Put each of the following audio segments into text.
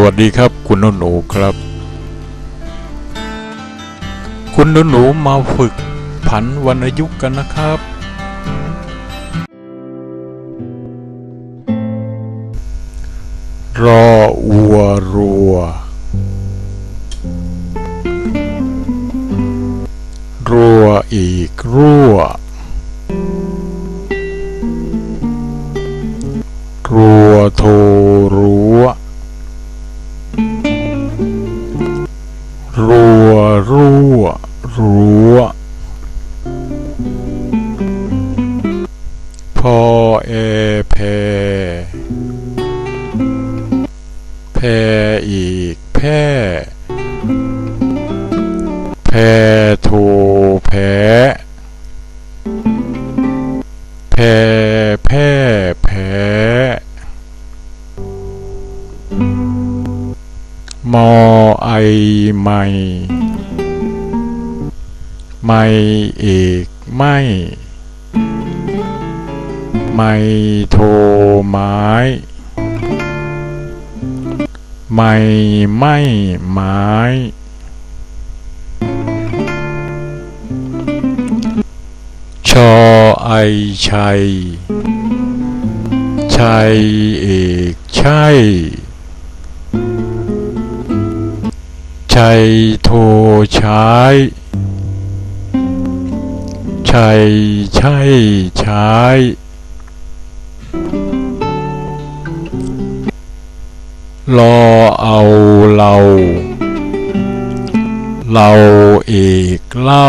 วัสดีครับ คุณหนูหนูครับ คุณหนูหนูมาฝึกผันวรรณยุกต์กันนะครับ รออัวรัว รัวอีกรั่ว รัวโทรัว รัวรั่วรัวพอเอเพแพอีกแพแพโทแพแพแพแพมอ ไอไม่ ไม่อีกไม่ ไม่โทไม้ไม่ไม่ไม้ชอไอชัย ชัยเอกใช่ ชัยโทใช้ชัยใช่ใช้รอเอาเรา เราเอกเล่า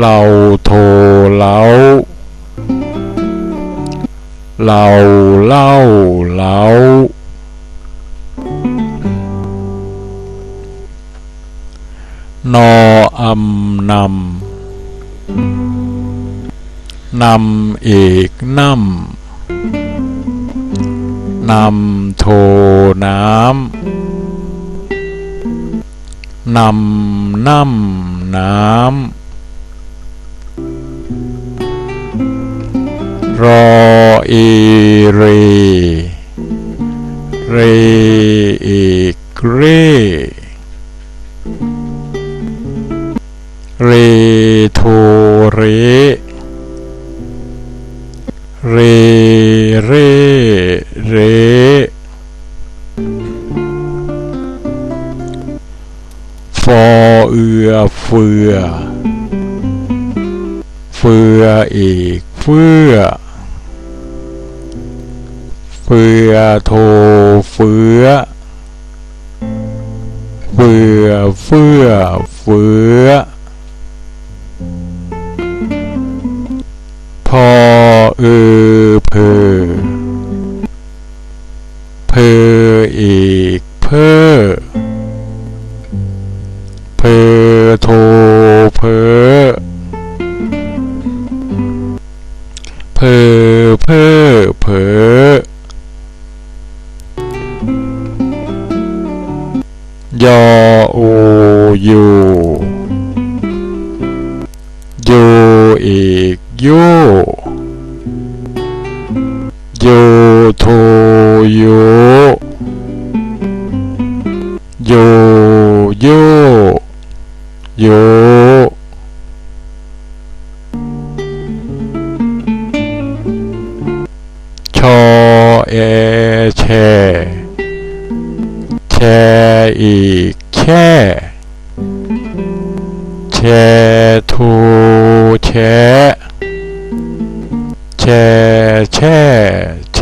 เราโทรเล้า เราเล่าเล้า นออำนำนำเอกนำนำโทน้ำนำน้ำน้ำรอเอเรเรเอกเร เรโทเร เร เร เร ฟอเอือเฟือ เฟืออีกเฟือ เฟือโทเฟือ เฟือเฟือเฟือ ยอโอยูโยอีกโยโยโทโยโยโยโยชอเอแช แชอีก แช่แชทูแชแชแช่แช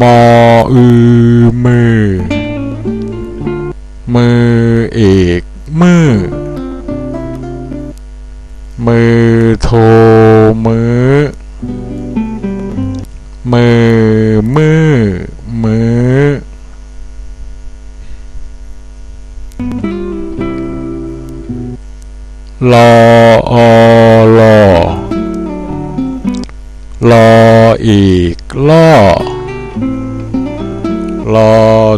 มออือมือ มือเอกมือ มือโทมือ มือรออรอรออีกล่อรอ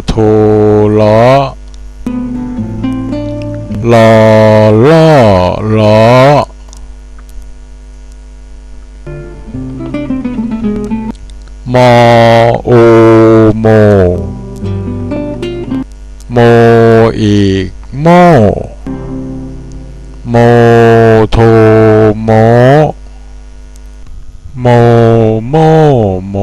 โทล้อรอล่อล้อมอโอ โมอีกโมโมโทโมโมโมโม